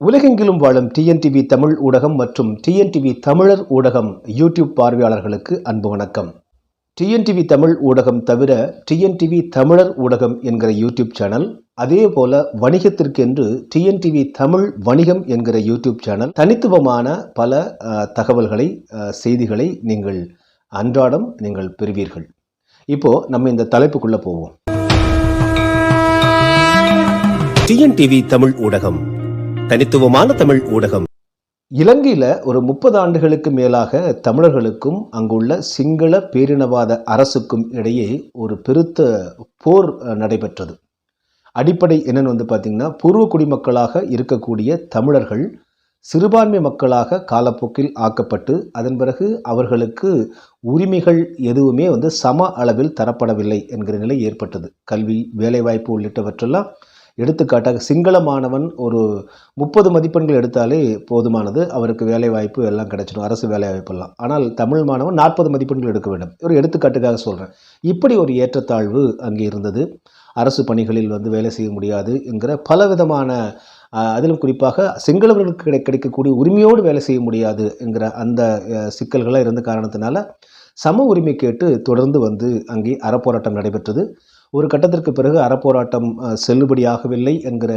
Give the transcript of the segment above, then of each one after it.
உலகெங்கிலும் வாழும் டிஎன்டிவி தமிழ் ஊடகம் மற்றும் டிஎன்டிவி தமிழர் ஊடகம் யூடியூப் பார்வையாளர்களுக்கு அன்பு வணக்கம். டிஎன்டிவி தமிழ் ஊடகம் தவிர டிஎன்டிவி தமிழர் ஊடகம் என்கிற யூடியூப் சேனல் அதே போல வணிகத்திற்கென்று டிஎன்டிவி தமிழ் வணிகம் என்கிற யூடியூப் சேனல் தனித்துவமான பல தகவல்களை செய்திகளை நீங்கள் அன்றாடம் நீங்கள் பெறுவீர்கள். இப்போ நம்ம இந்த தலைப்புக்குள்ள போவோம். டிஎன்டிவி தமிழ் ஊடகம் தனித்துவமான தமிழ் ஊடகம். இலங்கையில் ஒரு முப்பது ஆண்டுகளுக்கு மேலாக தமிழர்களுக்கும் அங்குள்ள சிங்கள பேரினவாத அரசுக்கும் இடையே ஒரு பெருத்த போர் நடைபெற்றது. அடிப்படை என்னன்னு வந்து பார்த்திங்கன்னா பூர்வ குடிமக்களாக இருக்கக்கூடிய தமிழர்கள் சிறுபான்மை மக்களாக காலப்போக்கில் ஆக்கப்பட்டு அதன் பிறகு அவர்களுக்கு உரிமைகள் எதுவுமே வந்து சம அளவில் தரப்படவில்லை என்கிற நிலை ஏற்பட்டது. கல்வி வேலைவாய்ப்பு உள்ளிட்டவற்றெல்லாம் எடுத்துக்காட்டாக சிங்கள மாணவன் ஒரு முப்பது மதிப்பெண்கள் எடுத்தாலே போதுமானது. அவருக்கு வேலைவாய்ப்பு எல்லாம் கிடைச்சிடும். அரசு வேலைவாய்ப்பெல்லாம். ஆனால் தமிழ் மாணவன் நாற்பது மதிப்பெண்கள் எடுக்க வேண்டும். ஒரு எடுத்துக்காட்டுக்காக சொல்கிறேன் இப்படி ஒரு ஏற்றத்தாழ்வு அங்கே இருந்தது. அரசு பணிகளில் வந்து வேலை செய்ய முடியாது என்கிற பலவிதமான அதிலும் குறிப்பாக சிங்களவர்களுக்கு கிடை கிடைக்கக்கூடிய உரிமையோடு வேலை செய்ய முடியாது என்கிற அந்த சிக்கல்களாக இருந்த காரணத்தினால சம உரிமை கேட்டு தொடர்ந்து வந்து அங்கே அறப்போராட்டம் நடைபெற்றது. ஒரு கட்டத்திற்கு பிறகு அறப்போராட்டம் செல்லுபடியாகவில்லை என்கிற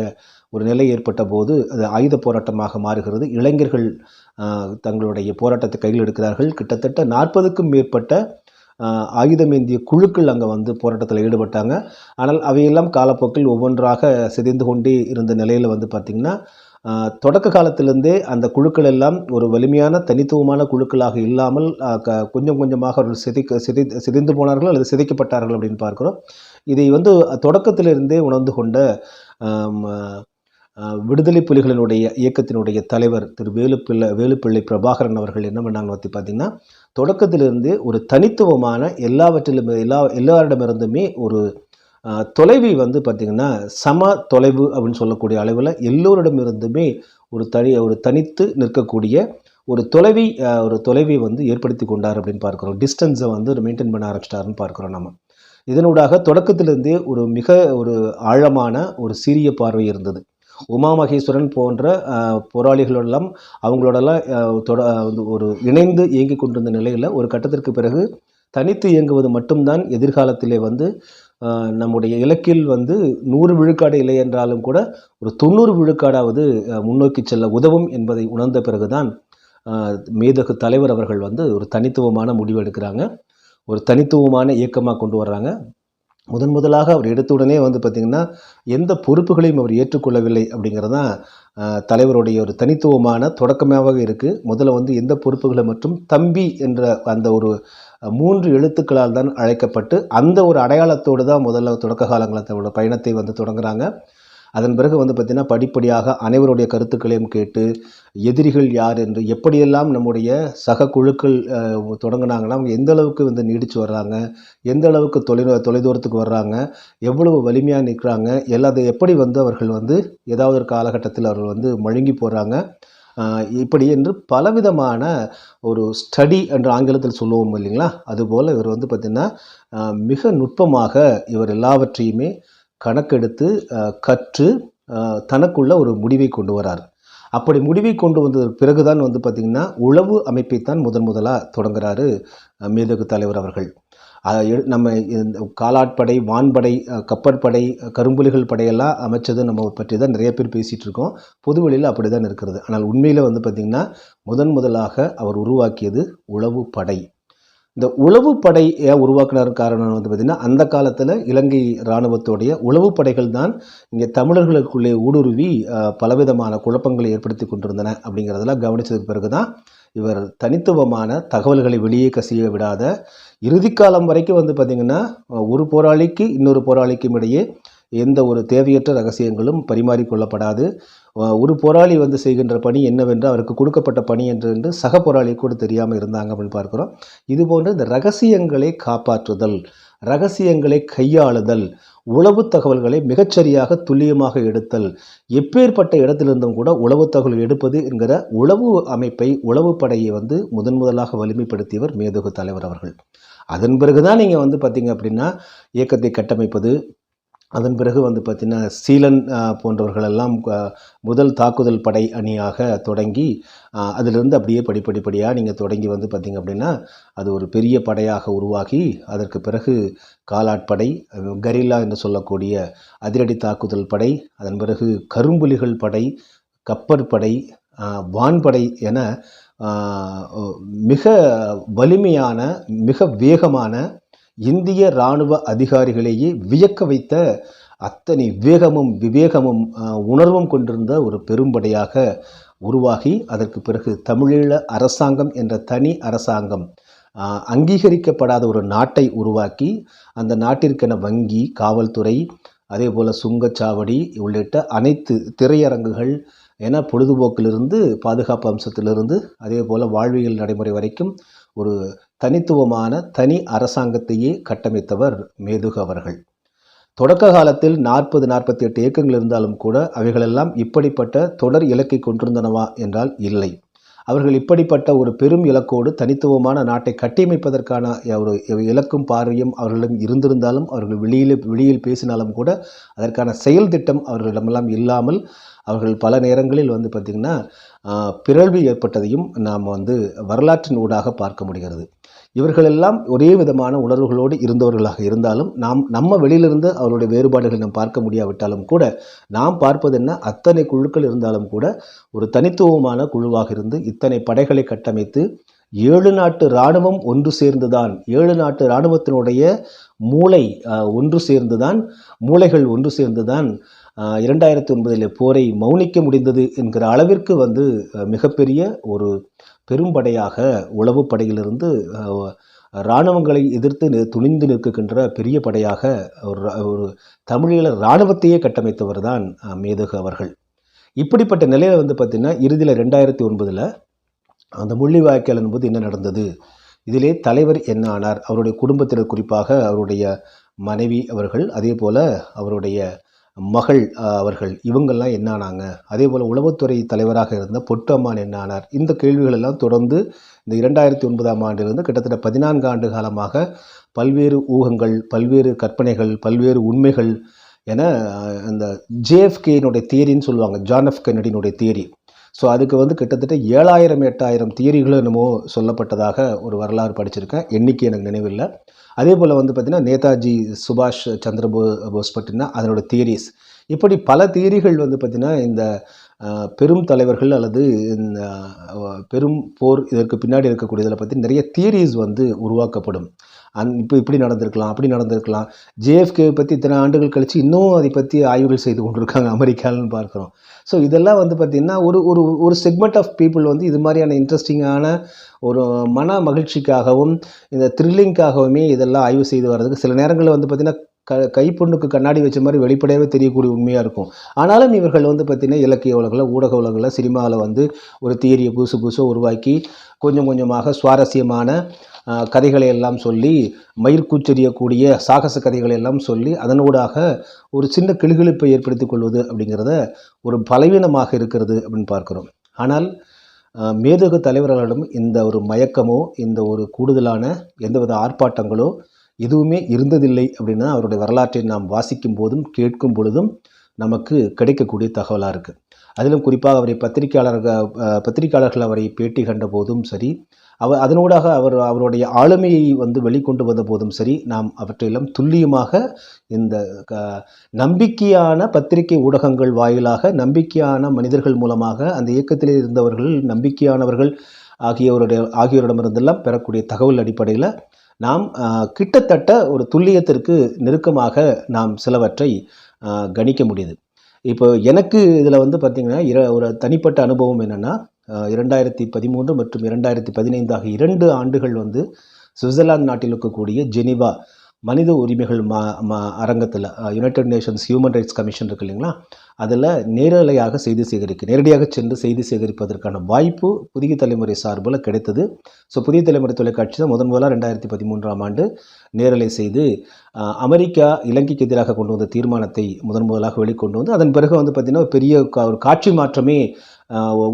ஒரு நிலை ஏற்பட்ட போது அது ஆயுத போராட்டமாக மாறுகிறது. இளைஞர்கள் தங்களுடைய போராட்டத்தை கையில் எடுக்கிறார்கள். கிட்டத்தட்ட நாற்பதுக்கும் மேற்பட்ட ஆயுதமேந்திய குழுக்கள் அங்கே வந்து போராட்டத்தில் ஈடுபட்டாங்க. ஆனால் அவையெல்லாம் காலப்போக்கில் ஒவ்வொன்றாக சிதைந்து கொண்டே இருந்த நிலையில் வந்து பார்த்திங்கன்னா தொடக்க காலத்திலிருந்தே அந்த குழுக்கள் எல்லாம் ஒரு வலிமையான தனித்துவமான குழுக்களாக இல்லாமல் க- கொஞ்சம் கொஞ்சமாக அவர்கள் சிதைக்க சிதை சிதைந்து போனார்கள் அல்லது சிதைக்கப்பட்டார்கள் அப்படின்னு பார்க்குறோம். இதை வந்து தொடக்கத்திலிருந்தே உணர்ந்து கொண்ட விடுதலை புலிகளினுடைய இயக்கத்தினுடைய தலைவர் திரு வேலுப்பிள்ளை வேலுப்பிள்ளை பிரபாகரன் அவர்கள் என்ன பண்ணாங்க பற்றி பார்த்தீங்கன்னா தொடக்கத்திலிருந்தே ஒரு தனித்துவமான எல்லாவற்றிலும் எல்லா எல்லாரிடமிருந்துமே ஒரு தொலைவி வந்து பார்த்திங்கன்னா சம தொலைவு அப்படின்னு சொல்லக்கூடிய அளவில் எல்லோரிடமிருந்துமே ஒரு தனி ஒரு தனித்து நிற்கக்கூடிய ஒரு தொலைவி ஒரு தொலைவை வந்து ஏற்படுத்தி கொண்டார் அப்படின்னு பார்க்குறோம். டிஸ்டன்ஸை வந்து மெயின்டைன் பண்ண ஆரம்பிச்சிட்டாருன்னு பார்க்குறோம் நம்ம இதனூடாக தொடக்கத்திலிருந்தே ஒரு மிக ஒரு ஆழமான ஒரு சீரிய பார்வை இருந்தது. உமா மகேஸ்வரன் போன்ற போராளிகளெல்லாம் அவங்களோடலாம் தொட வந்து ஒரு இணைந்து இயங்கி கொண்டிருந்த நிலையில் ஒரு கட்டத்திற்கு பிறகு தனித்து இயங்குவது மட்டும்தான் எதிர்காலத்திலே வந்து நம்முடைய இலக்கில் வந்து நூறு விழுக்காடு இல்லை என்றாலும் கூட ஒரு தொண்ணூறு விழுக்காடாவது முன்னோக்கி செல்ல உதவும் என்பதை உணர்ந்த பிறகுதான் மேதகு தலைவர் அவர்கள் வந்து ஒரு தனித்துவமான முடிவு எடுக்கிறாங்க. ஒரு தனித்துவமான இயக்கமாக கொண்டு வர்றாங்க. முதன் முதலாக அவர் எடுத்த உடனே வந்து பார்த்திங்கன்னா எந்த பொறுப்புகளையும் அவர் ஏற்றுக்கொள்ளவில்லை அப்படிங்கிறது தான் தலைவருடைய ஒரு தனித்துவமான தொடக்கமாக இருக்குது முதல்ல வந்து எந்த பொறுப்புகளை மற்றும் தம்பி என்ற அந்த ஒரு மூன்று எழுத்துக்களால் தான் அழைக்கப்பட்டு அந்த ஒரு அடையாளத்தோடு தான் முதல்ல தொடக்க காலங்களில் பயணத்தை வந்து தொடங்குறாங்க. அதன் பிறகு வந்து பார்த்திங்கன்னா படிப்படியாக அனைவருடைய கருத்துக்களையும் கேட்டு எதிரிகள் யார் என்று எப்படியெல்லாம் நம்முடைய சக குழுக்கள் தொடங்கினாங்கன்னா அவங்க எந்த அளவுக்கு வந்து நீடித்து வர்றாங்க எந்த அளவுக்கு தொலை தொலைதூரத்துக்கு வர்றாங்க எவ்வளவு வலிமையாக நிற்கிறாங்க எல்லாத்தையும் எப்படி வந்து அவர்கள் வந்து ஏதாவது ஒரு காலகட்டத்தில் அவர்கள் வந்து மழுங்கி போகிறாங்க இப்படி என்று பலவிதமான ஒரு ஸ்டடி என்று ஆங்கிலத்தில் சொல்லுவோம் இல்லைங்களா? அதுபோல் இவர் வந்து பார்த்திங்கன்னா மிக நுட்பமாக இவர் எல்லாவற்றையுமே கணக்கெடுத்து கற்று தனக்குள்ள ஒரு முடிவை கொண்டு வரார். அப்படி முடிவை கொண்டு வந்ததற்கு பிறகுதான் வந்து பார்த்திங்கன்னா உளவு அமைப்பைத்தான் முதன் முதலாக தொடங்குறாரு மேதகு தலைவர் அவர்கள். அதை நம்ம இந்த காலாட்படை வான்படை கப்பற்படை கரும்புலிகள் படையெல்லாம் அமைச்சது நம்ம பற்றி தான் நிறைய பேர் பேசிகிட்டு இருக்கோம். பொதுவெளியில் அப்படி தான் இருக்கிறது. ஆனால் உண்மையில் வந்து பார்த்திங்கன்னா முதன் முதலாக அவர் உருவாக்கியது உளவு படை. இந்த உளவு படை ஏன் உருவாக்குனார் காரணம் வந்து பார்த்திங்கன்னா அந்த காலத்தில் இலங்கை இராணுவத்தோடைய உளவு படைகள் தான் இங்கே தமிழர்களுக்குள்ளே ஊடுருவி பலவிதமான குழப்பங்களை ஏற்படுத்தி கொண்டிருந்தன அப்படிங்கிறதெல்லாம் கவனித்ததுக்கு பிறகு தான் இவர் தனித்துவமான தகவல்களை வெளியே கசிய விடாத இறுதிக்காலம் வரைக்கும் வந்து பார்த்திங்கன்னா ஒரு போராளிக்கு இன்னொரு போராளிக்கும் இடையே எந்த ஒரு தேவையற்ற ரகசியங்களும் பரிமாறிக்கொள்ளப்படாது ஒரு போராளி வந்து செய்கின்ற பணி என்னவென்று அவருக்கு கொடுக்கப்பட்ட பணி என்று என்று சக போராளி கூட தெரியாமல் இருந்தாங்க அப்படின்னு பார்க்குறோம். இதுபோன்று இந்த ரகசியங்களை காப்பாற்றுதல் ரகசியங்களை கையாளுதல் உளவு தகவல்களை மிகச்சரியாக துல்லியமாக எடுத்தல் எப்பேற்பட்ட இடத்திலிருந்தும் கூட உளவு தகவல் எடுப்பது என்கிற உளவு அமைப்பை உளவு படையை வந்து முதன் முதலாக வலிமைப்படுத்தியவர் மேதகு தலைவர் அவர்கள். அதன் பிறகு தான் நீங்கள் வந்து பார்த்தீங்க அப்படின்னா இயக்கத்தை கட்டமைப்பது அதன் பிறகு வந்து பார்த்திங்கன்னா சீலன் போன்றவர்களெல்லாம் முதல் தாக்குதல் படை அணியாக தொடங்கி அதிலிருந்து அப்படியே படிப்படிப்படியாக நீங்கள் தொடங்கி வந்து பார்த்திங்க அப்படின்னா அது ஒரு பெரிய படையாக உருவாகி அதற்கு பிறகு காலாட்படை கரில்லா என்று சொல்லக்கூடிய அதிரடி தாக்குதல் படை அதன் பிறகு கரும்புலிகள் படை கப்பற்படை வான்படை என மிக வலிமையான மிக வேகமான இந்திய இராணுவ அதிகாரிகளையே வியக்க வைத்த அத்தனை வேகமும் விவேகமும் உணர்வும் கொண்டிருந்த ஒரு பெரும்படையாக உருவாகி அதற்கு பிறகு தமிழீழ அரசாங்கம் என்ற தனி அரசாங்கம் அங்கீகரிக்கப்படாத ஒரு நாட்டை உருவாக்கி அந்த நாட்டிற்கென வங்கி காவல்துறை அதே போல் சுங்கச்சாவடி உள்ளிட்ட அனைத்து திரையரங்குகள் ஏன்னா பொழுதுபோக்கிலிருந்து பாதுகாப்பு அம்சத்திலிருந்து அதே போல் வாழ்வியல் நடைமுறை வரைக்கும் ஒரு தனித்துவமான தனி அரசாங்கத்தையே கட்டமைத்தவர் மேதுகு அவர்கள். தொடக்க காலத்தில் நாற்பது நாற்பத்தி எட்டு இயக்கங்கள் இருந்தாலும் கூட அவைகளெல்லாம் இப்படிப்பட்ட தொடர் இலக்கை கொண்டிருந்தனவா என்றால் இல்லை. அவர்கள் இப்படிப்பட்ட ஒரு பெரும் இலக்கோடு தனித்துவமான நாட்டை கட்டியமைப்பதற்கான ஒரு இலக்கும் பார்வையும் அவர்களிடம் இருந்திருந்தாலும் அவர்கள் வெளியில் வெளியில் பேசினாலும் கூட அதற்கான செயல் திட்டம் அவர்களிடமெல்லாம் இல்லாமல் அவர்கள் பல நேரங்களில் வந்து பார்த்திங்கன்னா பிறழ்வு ஏற்பட்டதையும் நாம் வந்து வரலாற்றின் ஊடாக பார்க்க முடிகிறது. இவர்களெல்லாம் ஒரே விதமான உணர்வுகளோடு இருந்தவர்களாக இருந்தாலும் நாம் நம்ம வெளியிலிருந்து அவருடைய வேறுபாடுகளை நாம் பார்க்க முடியாவிட்டாலும் கூட நாம் பார்ப்பது என்ன? அத்தனை குழுக்கள் இருந்தாலும் கூட ஒரு தனித்துவமான குழுவாக இருந்து இத்தனை படைகளை கட்டமைத்து ஏழு நாட்டு இராணுவம் ஒன்று சேர்ந்துதான் ஏழு நாட்டு இராணுவத்தினுடைய மூளை ஒன்று சேர்ந்துதான் மூளைகள் ஒன்று சேர்ந்துதான் இரண்டாயிரத்தி ஒன்பதில் போரை மௌனிக்க முடிந்தது என்கிற அளவிற்கு வந்து மிகப்பெரிய ஒரு பெரும்படையாக உளவு படையிலிருந்து இராணுவங்களை எதிர்த்து துணிந்து நிற்கின்ற பெரிய படையாக ஒரு ஒரு தமிழீழ இராணுவத்தையே கட்டமைத்தவர் தான் மேதகு அவர்கள். இப்படிப்பட்ட நிலையில் வந்து பார்த்திங்கன்னா இறுதியில் ரெண்டாயிரத்தி ஒன்பதில் அந்த முள்ளிவாய்க்கால் என்பது என்ன நடந்தது? இதிலே தலைவர் என்ன ஆனார்? அவருடைய குடும்பத்தினர் குறிப்பாக அவருடைய மனைவி அவர்கள் அதே போல் அவருடைய மகள் அவர்கள் இவங்கெல்லாம் என்ன ஆனாங்க அதே போல் உளவுத்துறை தலைவராக இருந்த பொட்டம்மான் என்னானார்? இந்த கேள்விகள் எல்லாம் தொடர்ந்து இந்த இரண்டாயிரத்தி ஒன்பதாம் ஆண்டிலிருந்து கிட்டத்தட்ட பதினான்கு ஆண்டு காலமாக பல்வேறு ஊகங்கள் பல்வேறு கற்பனைகள் பல்வேறு உண்மைகள் என அந்த ஜேஎஃப்கேனுடைய தேரின்னு சொல்லுவாங்க ஜான் எஃப் கென்னடியினுடைய தேரி. ஸோ அதுக்கு வந்து கிட்டத்தட்ட ஏழாயிரம் எட்டாயிரம் தியரிகளும் என்னமோ சொல்லப்பட்டதாக ஒரு வரலாறு படிச்சிருக்கேன். எண்ணிக்கை எனக்கு நினைவில்லை. அதே போல் வந்து பார்த்திங்கன்னா நேதாஜி சுபாஷ் சந்திர போ போஸ் பற்றினா அதனோட தியரிஸ். இப்படி பல தியரிகள் வந்து பார்த்திங்கன்னா இந்த பெரும் தலைவர்கள் அல்லது இந்த பெரும் போர் இதற்கு பின்னாடி இருக்கக்கூடியதில் பற்றி நிறைய தியரிஸ் வந்து உருவாக்கப்படும். அந் இப்போ இப்படி நடந்திருக்கலாம் அப்படி நடந்திருக்கலாம். ஜேஎஃப்கேவை பற்றி இத்தனை ஆண்டுகள் கழித்து இன்னும் அதை பற்றி ஆய்வுகள் செய்து கொண்டிருக்காங்க அமெரிக்காலன்னு பார்க்குறோம். ஸோ இதெல்லாம் வந்து பார்த்திங்கன்னா ஒரு ஒரு ஒரு செக்மெண்ட் ஆஃப் பீப்புள் வந்து இது மாதிரியான இன்ட்ரெஸ்டிங்கான ஒரு மன மகிழ்ச்சிக்காகவும் இந்த த்ரில்லிங்காகவுமே இதெல்லாம் ஆய்வு செய்து வர்றதுக்கு சில நேரங்களில் வந்து பார்த்திங்கன்னா க கைப்பொண்ணுக்கு கண்ணாடி வச்ச மாதிரி வெளிப்படையாகவே தெரியக்கூடிய உண்மையாக இருக்கும். ஆனாலும் இவர்கள் வந்து பார்த்திங்கன்னா இலக்கிய உலகில் ஊடக உலகில் சினிமாவில் வந்து ஒரு தியரியை புதுசு புதுசாக உருவாக்கி கொஞ்சம் கொஞ்சமாக சுவாரஸ்யமான கதைகளை எல்லாம் சொல்லி மயிர்கூச்செறியக்கூடிய சாகச கதைகளை எல்லாம் சொல்லி அதனூடாக ஒரு சின்ன கிளுகிழிப்பை ஏற்படுத்திக் கொள்வது அப்படிங்கிறத ஒரு பலவீனமாக இருக்கிறது அப்படின்னு பார்க்குறோம். ஆனால் மேதகு தலைவர்களிடம் இந்த ஒரு மயக்கமோ இந்த ஒரு கூடுதலான எந்தவித ஆர்ப்பாட்டங்களோ எதுவுமே இருந்ததில்லை அப்படின்னா அவருடைய வரலாற்றை நாம் வாசிக்கும் போதும் கேட்கும் பொழுதும் நமக்கு கிடைக்கக்கூடிய தகவலாக இருக்குது அதிலும் குறிப்பாக அவரை பத்திரிகையாளர்கள் பத்திரிகையாளர்கள் அவரை பேட்டி கண்ட போதும் சரி அவர் அதனூடாக அவர் அவருடைய ஆளுமையை வந்து வெளிக்கொண்டு வந்த போதும் சரி நாம் அவற்றையெல்லாம் துல்லியமாக இந்த க- நம்பிக்கையான பத்திரிகை ஊடகங்கள் வாயிலாக நம்பிக்கையான மனிதர்கள் மூலமாக அந்த இயக்கத்தில் இருந்தவர்கள் நம்பிக்கையானவர்கள் ஆகியோருடைய ஆகியோரிடமிருந்தெல்லாம் பெறக்கூடிய தகவல் அடிப்படையில் நாம் கிட்டத்தட்ட ஒரு துல்லியத்திற்கு நெருக்கமாக நாம் சிலவற்றை கணிக்க முடியுது. இப்போ எனக்கு இதில் வந்து பார்த்திங்கன்னா இர ஒரு தனிப்பட்ட அனுபவம் என்னென்னா இரண்டாயிரத்தி பதிமூன்று மற்றும் இரண்டாயிரத்தி பதினைந்து ஆகிய இரண்டு ஆண்டுகள் வந்து சுவிட்சர்லாந்து நாட்டில் இருக்கக்கூடிய ஜெனிவா மனித உரிமைகள் மா மா அரங்கத்தில் United Nations Human Rights Commission இருக்கு இல்லைங்களா? அதில் நேரலையாக செய்தி சேகரிக்க நேரடியாக சென்று செய்தி சேகரிப்பதற்கான வாய்ப்பு புதிய தலைமுறை சார்பில் கிடைத்தது. ஸோ புதிய தலைமுறை தொலைக்காட்சி தான் முதன் முதலாக ரெண்டாயிரத்தி பதிமூன்றாம் ஆண்டு நேரலை செய்து அமெரிக்கா இலங்கைக்கு எதிராக கொண்டு வந்த தீர்மானத்தை முதன் முதலாக வெளிக்கொண்டு வந்து அதன் பிறகு வந்து பார்த்திங்கன்னா பெரிய கா- ஒரு காட்சி மாற்றமே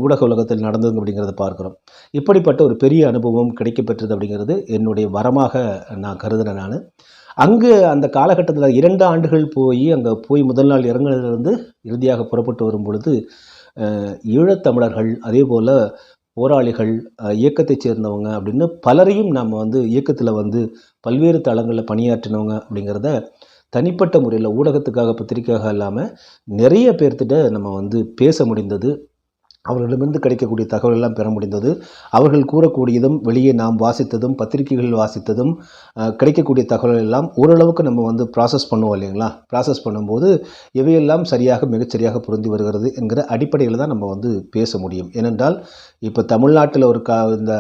ஊடக உலகத்தில் நடந்தது அப்படிங்கிறத பார்க்குறோம். இப்படிப்பட்ட ஒரு பெரிய அனுபவம் கிடைக்கப்பெற்றது அப்படிங்கிறது என்னுடைய வரமாக நான் கருதுகிறேன் நான். அங்கு அந்த காலகட்டத்தில் இரண்டு ஆண்டுகள் போய் அங்கே போய் முதல் நாள் இறங்குனதுலேருந்து இறுதியாக புறப்பட்டு வரும் பொழுது ஈழத்தமிழர்கள் அதே போல் போராளிகள் இயக்கத்தைச் சேர்ந்தவங்க அப்படின்னு பலரையும் நாம் வந்து இயக்கத்தில் வந்து பல்வேறு தளங்களில் பணியாற்றினவங்க அப்படிங்கிறத தனிப்பட்ட முறையில் ஊடகத்துக்காக பத்திரிக்கையாக இல்லாமல் நிறைய பேர்த்திட்ட நம்ம வந்து பேச முடிந்தது. அவர்களிடமிருந்து கிடைக்கக்கூடிய தகவல் எல்லாம் பெற முடிந்தது. அவர்கள் கூறக்கூடியதும் வெளியே நாம் வாசித்ததும் பத்திரிகைகளில் வாசித்ததும் கிடைக்கக்கூடிய தகவல் எல்லாம் ஓரளவுக்கு நம்ம வந்து ப்ராசஸ் பண்ணுவோம் இல்லைங்களா? ப்ராசஸ் பண்ணும்போது எவையெல்லாம் சரியாக மிகச்சரியாக பொருந்தி வருகிறது என்கிற அடிப்படையில் தான் நம்ம வந்து பேச முடியும். ஏனென்றால் இப்போ தமிழ்நாட்டில் ஒரு கா இந்த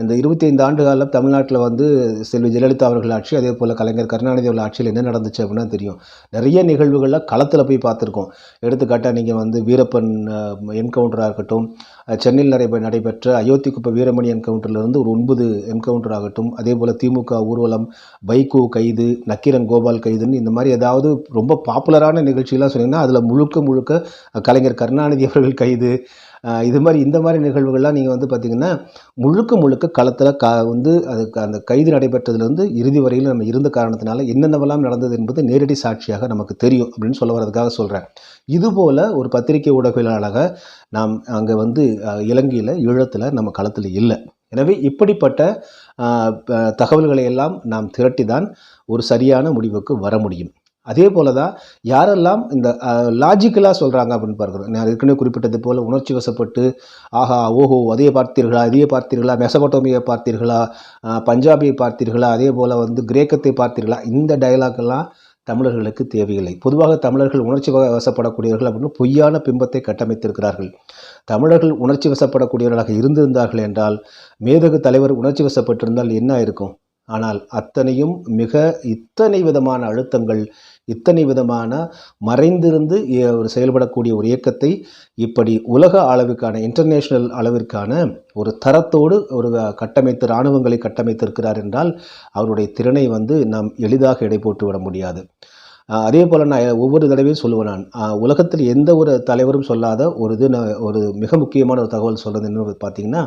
இந்த இருபத்தைந்து ஆண்டு காலம் தமிழ்நாட்டில் வந்து செல்வி ஜெயலலிதா அவர்கள் ஆட்சி அதே போல் கலைஞர் கருணாநிதி அவர்கள் ஆட்சியில் என்ன நடந்துச்சு அப்படின்னா தெரியும். நிறைய நிகழ்வுகளில் களத்தில் போய் பார்த்துருக்கோம். எடுத்துக்காட்டாக நீங்கள் வந்து வீரப்பன் என்கவுண்டராக இருக்கட்டும் சென்னையில் நடைபெ நடைபெற்ற அயோத்தி குப்பை வீரமணி என்கவுண்டர்லேருந்து ஒரு ஒன்பது என்கவுண்டர் ஆகட்டும் அதே போல் திமுக ஊர்வலம் பைக்கு கைது நக்கீரன் கோபால் கைதுன்னு இந்த மாதிரி ஏதாவது ரொம்ப பாப்புலரான நிகழ்ச்சியெல்லாம் சொன்னீங்கன்னா அதில் முழுக்க முழுக்க கலைஞர் கருணாநிதி அவர்கள் கைது இது மாதிரி இந்த மாதிரி நிகழ்வுகள்லாம் நீங்கள் வந்து பார்த்திங்கன்னா முழுக்க முழுக்க களத்தில் கா வந்து அதுக்கு அந்த கைது நடைபெற்றதுலேருந்து இறுதி வரையில் நம்ம இருந்த காரணத்தினால என்னென்னவெல்லாம் நடந்தது என்பது நேரடி சாட்சியாக நமக்கு தெரியும் அப்படின்னு சொல்ல வரதுக்காக சொல்கிறேன் இதுபோல் ஒரு பத்திரிகை ஊடகவியலாளராக நாம் அங்கே வந்து இலங்கையில் ஈழத்தில் நம்ம களத்தில் இல்லை. எனவே இப்படிப்பட்ட தகவல்களை எல்லாம் நாம் திரட்டி தான் ஒரு சரியான முடிவுக்கு வர முடியும். அதே போல தான் யாரெல்லாம் இந்த லாஜிக்கலாக சொல்கிறாங்க அப்படின்னு பார்க்குறோம் நான் ஏற்கனவே குறிப்பிட்டது போல் உணர்ச்சி வசப்பட்டு ஆஹா ஓஹோ அதையே பார்த்தீர்களா இதையே பார்த்தீர்களா மெசபட்டோமியை பார்த்தீர்களா பஞ்சாபியை பார்த்தீர்களா அதே போல் வந்து கிரேக்கத்தை பார்த்தீர்களா இந்த டயலாக் தமிழர்களுக்கு தேவையில்லை. பொதுவாக தமிழர்கள் உணர்ச்சி வசப்படக்கூடியவர்கள் அப்படின்னு பொய்யான பிம்பத்தை கட்டமைத்திருக்கிறார்கள். தமிழர்கள் உணர்ச்சி வசப்படக்கூடியவர்களாக இருந்திருந்தார்கள் என்றால் மேதகு தலைவர் உணர்ச்சி வசப்பட்டிருந்தால் என்ன இருக்கும் ஆனால் அத்தனையும் மிக இத்தனை விதமான அழுத்தங்கள் இத்தனை விதமான மறைந்திருந்து ஒரு செயல்படக்கூடிய ஒரு இயக்கத்தை இப்படி உலக அளவுக்கான இன்டர்நேஷ்னல் அளவிற்கான ஒரு தரத்தோடு ஒரு கட்டமைத்து இராணுவங்களை கட்டமைத்திருக்கிறார் என்றால் அவருடைய திறனை வந்து நாம் எளிதாக எடை போட்டு விட முடியாது. அதே போல் நான் ஒவ்வொரு தடவையும் சொல்லுவேன் நான். உலகத்தில் எந்த ஒரு தலைவரும் சொல்லாத ஒரு இது நான் ஒரு மிக முக்கியமான ஒரு தகவல் சொல்கிறது என்ன பார்த்தீங்கன்னா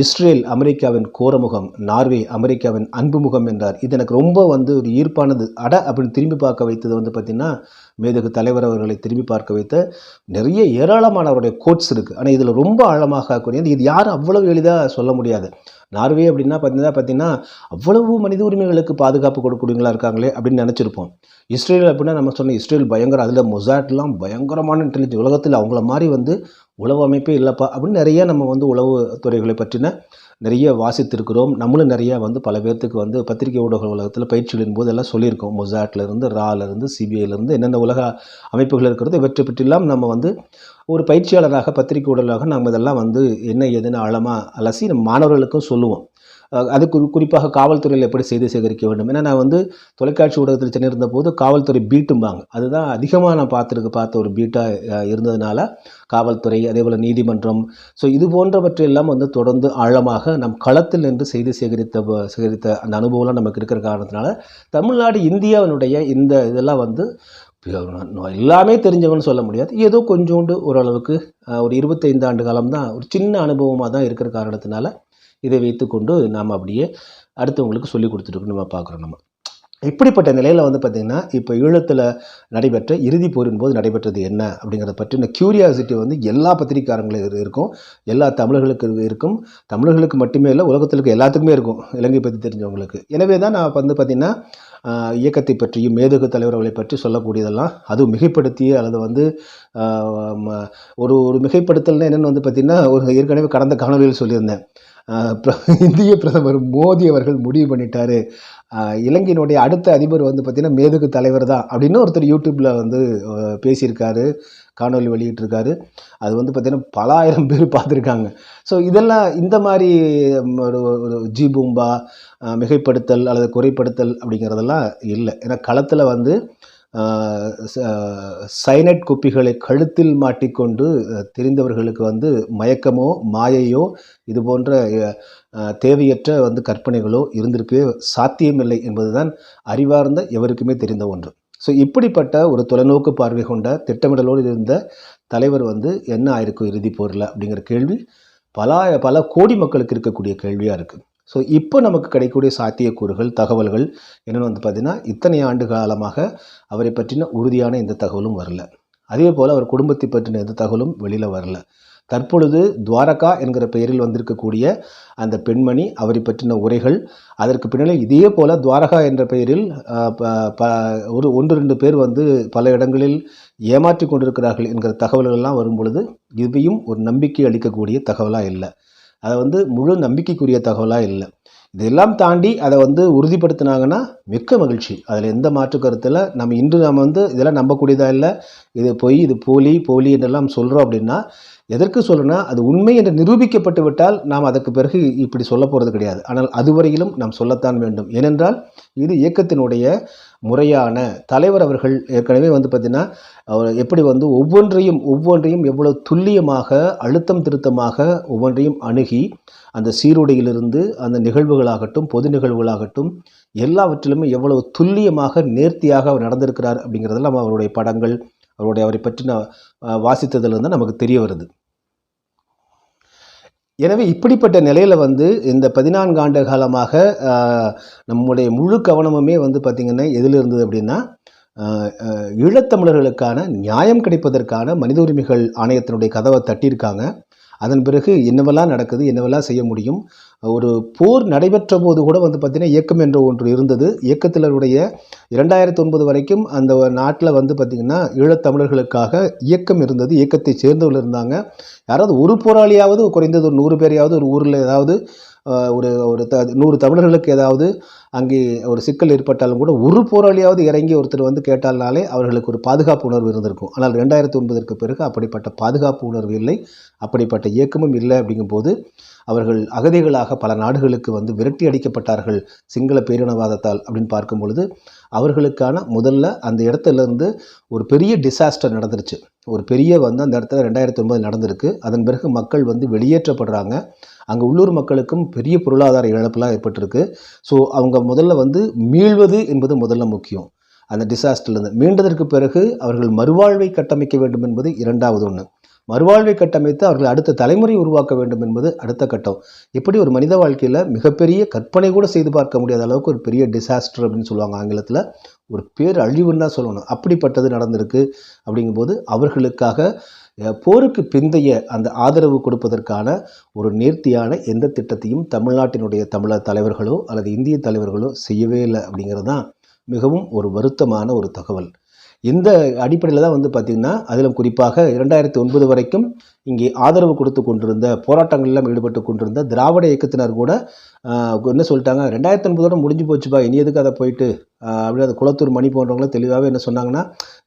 இஸ்ரேல் அமெரிக்காவின் கோரமுகம் நார்வே அமெரிக்காவின் அன்புமுகம் என்றார். இது எனக்கு ரொம்ப வந்து ஒரு ஈர்ப்பானது. அட அப்படின்னு திரும்பி பார்க்க வைத்தது வந்து பார்த்திங்கன்னா மேதகு தலைவர் அவர்களை திரும்பி பார்க்க வைத்த நிறைய ஏராளமானவருடைய கோட்ஸ் இருக்குது ஆனால் இதில் ரொம்ப ஆழமாக கூடியது இது யாரும் அவ்வளவு எளிதாக சொல்ல முடியாது. நார்வே அப்படின்னா பார்த்தீங்கன்னா பார்த்தீங்கன்னா அவ்வளவு மனித உரிமைகளுக்கு பாதுகாப்பு கொடுக்கக்கூடியவங்களா இருக்காங்களே அப்படின்னு நினச்சிருப்போம். இஸ்ரேல் அப்படின்னா நம்ம சொன்ன இஸ்ரேல் பயங்கர அதில் மொசாட்லாம் பயங்கரமான இன்டெலிஜென்ஸ் உலகத்தில் அவங்கள மாதிரி வந்து உளவு அமைப்பே இல்லைப்பா அப்படின்னு நிறைய நம்ம வந்து உளவு துறைகளை பற்றின நிறைய வாசித்திருக்கிறோம். நம்மளும் நிறையா வந்து பல பேர்த்துக்கு வந்து பத்திரிகை ஊடக உலகத்தில் பயிற்சிகளின் போது எல்லாம் சொல்லியிருக்கோம் மொசாட்லேருந்து ராலேருந்து சிபிஐலேருந்து என்னென்ன உலக அமைப்புகள் இருக்கிறது இவற்றை பற்றிலாம் நம்ம வந்து ஒரு பயிற்சியாளராக பத்திரிகை ஊடகமாக நம்ம இதெல்லாம் வந்து என்ன ஏதுன்னு ஆழமாக அலசி நம்ம மாணவர்களுக்கும் சொல்லுவோம். அது குறிப்பாக காவல்துறையில் எப்படி செய்தி சேகரிக்க வேண்டும்? ஏன்னா நான் வந்து தொலைக்காட்சி ஊடகத்தில் சென்னை இருந்தபோது காவல்துறை பீட்டும்பாங்க. அதுதான் அதிகமாக நான் பார்த்துருக்கு பார்த்த ஒரு பீட்டாக இருந்ததுனால காவல்துறை அதே போல் நீதிமன்றம். ஸோ இது போன்றவற்றையெல்லாம் வந்து தொடர்ந்து ஆழமாக நம் களத்தில் நின்று செய்தி சேகரித்த சேகரித்த அந்த அனுபவம்லாம் நமக்கு இருக்கிற காரணத்தினால தமிழ்நாடு இந்தியாவினுடைய இந்த இதெல்லாம் வந்து எல்லாமே தெரிஞ்சவன்னு சொல்ல முடியாது. ஏதோ கொஞ்சோண்டு ஓரளவுக்கு ஒரு இருபத்தைந்து ஆண்டு காலம் தான் ஒரு சின்ன அனுபவமாக தான் இருக்கிற காரணத்தினால இதை வைத்துக்கொண்டு நாம் அப்படியே அடுத்தவங்களுக்கு சொல்லி கொடுத்துட்டு நம்ம பார்க்குறோம் நம்ம. இப்படிப்பட்ட நிலையில் வந்து பார்த்திங்கன்னா இப்போ ஈழத்தில் நடைபெற்ற இறுதிப் போரின் போது நடைபெற்றது என்ன அப்படிங்கிறத பற்றின க்யூரியாசிட்டி வந்து எல்லா பத்திரிக்காரங்களும் இருக்கும். எல்லா தமிழர்களுக்கு இருக்கும். தமிழர்களுக்கு மட்டுமே இல்லை உலகத்தில் இருக்க எல்லாத்துக்குமே இருக்கும். இலங்கை பற்றி தெரிஞ்சவங்களுக்கு. எனவே தான் நான் வந்து பார்த்திங்கன்னா இயக்கத்தை பற்றியும் மேதகு தலைவர்களை பற்றி சொல்லக்கூடியதெல்லாம் அதுவும் மிகைப்படுத்தி அல்லது வந்து ம- ஒரு ஒரு மிகைப்படுத்தல்னா என்னென்னு வந்து பார்த்திங்கன்னா ஒரு ஏற்கனவே கடந்த காணொலியில் சொல்லியிருந்தேன். இந்திய பிரதமர் மோடி அவர்கள் முடிவு பண்ணிட்டாரு. இலங்கையினுடைய அடுத்த அதிபர் வந்து பார்த்திங்கன்னா மேதுகு தலைவர் தான் அப்படின்னு ஒருத்தர் யூடியூப்பில் வந்து பேசியிருக்காரு காணொலி வெளியிட்டிருக்காரு. அது வந்து பார்த்திங்கன்னா பல ஆயிரம் பேர் பார்த்துருக்காங்க ஸோ இதெல்லாம் இந்த மாதிரி ஒரு ஒரு ஜி பூம்பா மிகைப்படுத்தல் அல்லது குறைப்படுத்தல் அப்படிங்கிறதெல்லாம் இல்லை. ஏன்னா களத்தில் வந்து சைனட் குப்பிகளை கழுத்தில் மாட்டிக்கொண்டு தெரிந்தவர்களுக்கு வந்து மயக்கமோ மாயையோ இது போன்ற தேவையற்ற வந்து கற்பனைகளோ இருந்திருக்கவே சாத்தியமில்லை என்பதுதான் அறிவார்ந்த எவருக்குமே தெரிந்த ஒன்று. ஸோ இப்படிப்பட்ட ஒரு தொலைநோக்கு பார்வை கொண்ட திட்டமிடலோடு இருந்த தலைவர் வந்து என்ன ஆயிருக்கும் இறுதி போரில் அப்படிங்கிற கேள்வி பல பல கோடி மக்களுக்கு இருக்கக்கூடிய கேள்வியாக இருக்குது ஸோ இப்போ நமக்கு கிடைக்கக்கூடிய சாத்தியக்கூறுகள் தகவல்கள் என்னென்னு வந்து பார்த்திங்கன்னா இத்தனை ஆண்டு காலமாக அவரை பற்றின உறுதியான எந்த தகவலும் வரல. அதே போல் அவர் குடும்பத்தை பற்றின எந்த தகவலும் வெளியில் வரல. தற்பொழுது துவாரகா என்கிற பெயரில் வந்திருக்கக்கூடிய அந்த பெண்மணி அவரை பற்றின உரைகள் அதற்கு பின்னாலே இதே போல் துவாரகா என்ற பெயரில் ப- ஒரு ஒன்று ரெண்டு பேர் வந்து பல இடங்களில் ஏமாற்றி கொண்டிருக்கிறார்கள் என்கிற தகவல்கள்லாம் வரும் பொழுது இதையும் ஒரு நம்பிக்கை அளிக்கக்கூடிய தகவலாக இல்லை. அதை வந்து முழு நம்பிக்கைக்குரிய தகவலாக இல்லை. இதெல்லாம் தாண்டி அதை வந்து உறுதிப்படுத்தினாங்கன்னா மிக்க மகிழ்ச்சி. அதில் எந்த மாற்று கருத்தில் நம்ம இன்று நம்ம வந்து இதெல்லாம் நம்பக்கூடியதாக இல்லை இது பொய் இது போலி போலி என்றெல்லாம் சொல்கிறோம் அப்படின்னா எதற்கு சொல்லணும்னா அது உண்மை என்று நிரூபிக்கப்பட்டு விட்டால் நாம் அதற்கு பிறகு இப்படி சொல்ல போகிறது கிடையாது. ஆனால் அதுவரையிலும் நாம் சொல்லத்தான் வேண்டும். ஏனென்றால் இது இயக்கத்தினுடைய முறையான தலைவர் அவர்கள் ஏற்கனவே வந்து பார்த்திங்கன்னா அவர் எப்படி வந்து ஒவ்வொன்றையும் ஒவ்வொன்றையும் எவ்வளவு துல்லியமாக அழுத்தம் திருத்தமாக ஒவ்வொன்றையும் அணுகி அந்த சீருடையிலிருந்து அந்த நிகழ்வுகளாகட்டும் பொது நிகழ்வுகளாகட்டும் எல்லாவற்றிலுமே எவ்வளவு துல்லியமாக நேர்த்தியாக அவர் நடந்திருக்கிறார் அப்படிங்கிறதெல்லாம் அவருடைய படங்கள் அவருடைய அவரை பற்றின அஹ், வாசித்ததிலிருந்து நமக்கு தெரிய வருது. எனவே இப்படிப்பட்ட நிலையில் வந்து இந்த பதினான்கு ஆண்டு காலமாக நம்முடைய முழு கவனமுமே வந்து பார்த்திங்கன்னா எதில் இருந்தது அப்படின்னா ஈழத்தமிழர்களுக்கான நியாயம் கிடைப்பதற்கான மனித உரிமைகள் ஆணையத்தினுடைய கதவை தட்டியிருக்காங்க. அதன் பிறகு என்னவெல்லாம் நடக்குது என்னவெல்லாம் செய்ய முடியும் ஒரு போர் நடைபெற்ற போது கூட வந்து பார்த்திங்கன்னா இயக்கம் என்ற ஒன்று இருந்தது. இயக்கத்தினருடைய இரண்டாயிரத்தி ஒன்பது வரைக்கும் அந்த நாட்டில் வந்து பார்த்திங்கன்னா ஈழத்தமிழர்களுக்காக இயக்கம் இருந்தது. இயக்கத்தை சேர்ந்தவர்கள் இருந்தாங்க. யாராவது ஒரு போராளியாவது குறைந்தது ஒரு நூறு பேரையாவது ஒரு ஊரில் ஏதாவது ஒரு ஒரு த நூறு தமிழர்களுக்கு ஏதாவது அங்கே ஒரு சிக்கல் ஏற்பட்டாலும் கூட ஒரு போராளியாவது இறங்கி ஒருத்தர் வந்து கேட்டால்னாலே அவர்களுக்கு ஒரு பாதுகாப்பு உணர்வு இருந்திருக்கும். ஆனால் ரெண்டாயிரத்தி ஒன்பதற்கு பிறகு அப்படிப்பட்ட பாதுகாப்பு உணர்வு இல்லை. அப்படிப்பட்ட இயக்கமும் இல்லை அப்படிங்கும்போது அவர்கள் அகதிகளாக பல நாடுகளுக்கு வந்து விரட்டி அடிக்கப்பட்டார்கள் சிங்கள பேரினவாதத்தால் அப்படின்னு பார்க்கும் பொழுது அவர்களுக்கான முதல்ல அந்த இடத்துலேருந்து ஒரு பெரிய டிசாஸ்டர் நடந்துருச்சு. ஒரு பெரிய வந்து அந்த இடத்துல ரெண்டாயிரத்தி ஒன்பது நடந்திருக்கு. அதன் பிறகு மக்கள் வந்து வெளியேற்றப்படுறாங்க. அங்கே உள்ளூர் மக்களுக்கும் பெரிய பொருளாதார இழப்புலாம் ஏற்பட்டிருக்கு. ஸோ அவங்க முதல்ல வந்து மீள்வது என்பது முதல்ல முக்கியம். அந்த டிசாஸ்டர்லேருந்து மீண்டதற்கு பிறகு அவர்கள் மறுவாழ்வை கட்டமைக்க வேண்டும் என்பது இரண்டாவது ஒன்று மறுவாழ்வை கட்டமைத்து அவர்கள் அடுத்த தலைமுறை உருவாக்க வேண்டும் என்பது அடுத்த கட்டம். இப்படி ஒரு மனித வாழ்க்கையில் மிகப்பெரிய கற்பனை கூட செய்து பார்க்க முடியாத அளவுக்கு ஒரு பெரிய டிசாஸ்டர் அப்படின்னு சொல்லுவாங்க ஆங்கிலத்தில். ஒரு பேர் அழிவுன்னு தான் சொல்லணும். அப்படிப்பட்டது நடந்திருக்கு அப்படிங்கும்போது அவர்களுக்காக போருக்கு பிந்தைய அந்த ஆதரவு கொடுப்பதற்கான ஒரு நேர்த்தியான எந்த திட்டத்தையும் தமிழ்நாட்டினுடைய தமிழர் தலைவர்களோ அல்லது இந்திய தலைவர்களோ செய்யவே இல்லை அப்படிங்கிறது தான் மிகவும் ஒரு வருத்தமான ஒரு தகவல். இந்த அடிப்படையில் தான் வந்து பார்த்திங்கன்னா அதிலும் குறிப்பாக இரண்டாயிரத்தி ஒன்பது வரைக்கும் இங்கே ஆதரவு கொடுத்து கொண்டிருந்த போராட்டங்கள்லாம் ஈடுபட்டு கொண்டிருந்த திராவிட இயக்கத்தினர் கூட என்ன சொல்லிட்டாங்க ரெண்டாயிரத்தி ஒன்பதோட முடிஞ்சு போச்சுப்பா இனி எதுக்கு அதை போயிட்டு? அப்படின்னு அப்படியே அது குளத்தூர் மணி போன்றவங்களும் தெளிவாகவே என்ன சொன்னாங்கன்னா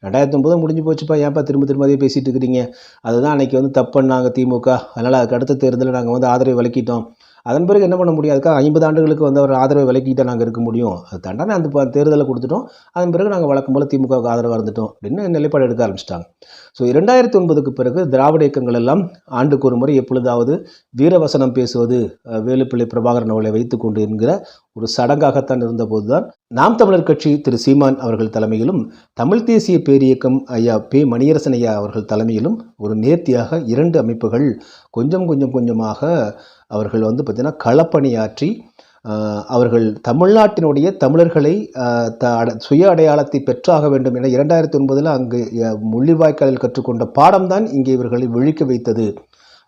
ரெண்டாயிரத்தி ஒன்பது முடிஞ்சு போச்சுப்பா ஏன்ப்பா திரும்ப திரும்ப அதே பேசிகிட்டு இருக்கிறீங்க? அதுதான் அன்னைக்கு வந்து தப்பு பண்ணாங்க திமுக. அதனால் அதுக்கு அடுத்த தேர்தலில் நாங்கள் வந்து ஆதரவை விளக்கிட்டோம் அதன் பிறகு என்ன பண்ண முடியும்? அதுக்காக ஐம்பது ஆண்டுகளுக்கு வந்து அவர் ஆதரவை விலக்கிட்டு நாங்கள் இருக்க முடியும். அது தண்டனை அந்த தேர்தலை கொடுத்துட்டோம். அதன் பிறகு நாங்கள் வழக்கம் போல் திமுகவுக்கு ஆதரவாக இருந்துட்டோம். அப்படின்னு நிலைப்பாடு எடுக்க ஆரம்பிச்சிட்டாங்க. ஸோ இரண்டாயிரத்தி ஒன்பதுக்கு பிறகு திராவிட இயக்கங்கள் எல்லாம் ஆண்டுக்கு ஒரு முறை எப்பொழுதாவது வீரவசனம் பேசுவது வேலுப்பிள்ளை பிரபாகரன் அவர்களை வைத்துக்கொண்டு என்கிற ஒரு சடங்காகத்தான் இருந்தபோது தான் நாம் தமிழர் கட்சி திரு சீமான் அவர்கள் தலைமையிலும் தமிழ் தேசிய பேரியக்கம் ஐயா பே மணியரசன் ஐயா அவர்கள் தலைமையிலும் ஒரு நேர்த்தியாக இரண்டு அமைப்புகள் கொஞ்சம் கொஞ்சம் கொஞ்சமாக அவர்கள் வந்து பார்த்திங்கன்னா களப்பணியாற்றி அவர்கள் தமிழ்நாட்டினுடைய தமிழர்களை த அட- சுய அடையாளத்தை பெற்றாக வேண்டும் என இரண்டாயிரத்தி ஒன்பதில் அங்கு முள்ளிவாய்க்காலில் கற்றுக்கொண்ட பாடம்தான் இங்கே இவர்களை விழிக்க வைத்தது.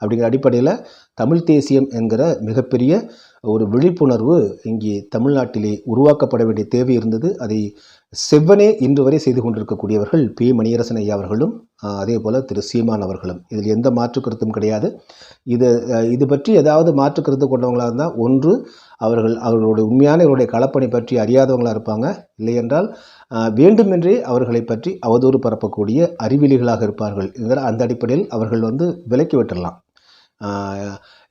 அப்படிங்கிற அடிப்படையில் தமிழ் தேசியம் என்கிற மிகப்பெரிய ஒரு விழிப்புணர்வு இங்கே தமிழ்நாட்டிலே உருவாக்கப்பட வேண்டிய தேவை இருந்தது. அதை செவ்வனே இன்று வரை செய்து கொண்டிருக்கக்கூடியவர்கள் பி. மணியரசன் ஐயா அவர்களும் அதே போல் திரு. சீமான் அவர்களும். இதில் எந்த மாற்று கருத்தும் கிடையாது. இது இது பற்றி ஏதாவது மாற்று கருத்து கொண்டவங்களாக இருந்தால் ஒன்று அவர்கள் அவர்களுடைய உண்மையான இவருடைய களப்பணி பற்றி அறியாதவங்களாக இருப்பாங்க. இல்லையென்றால் வேண்டுமென்றே அவர்களை பற்றி அவதூறு பரப்பக்கூடிய அறிவிலிகளாக இருப்பார்கள். இதனால் அந்த அடிப்படையில் அவர்கள் வந்து விலக்கி விட்டுடலாம்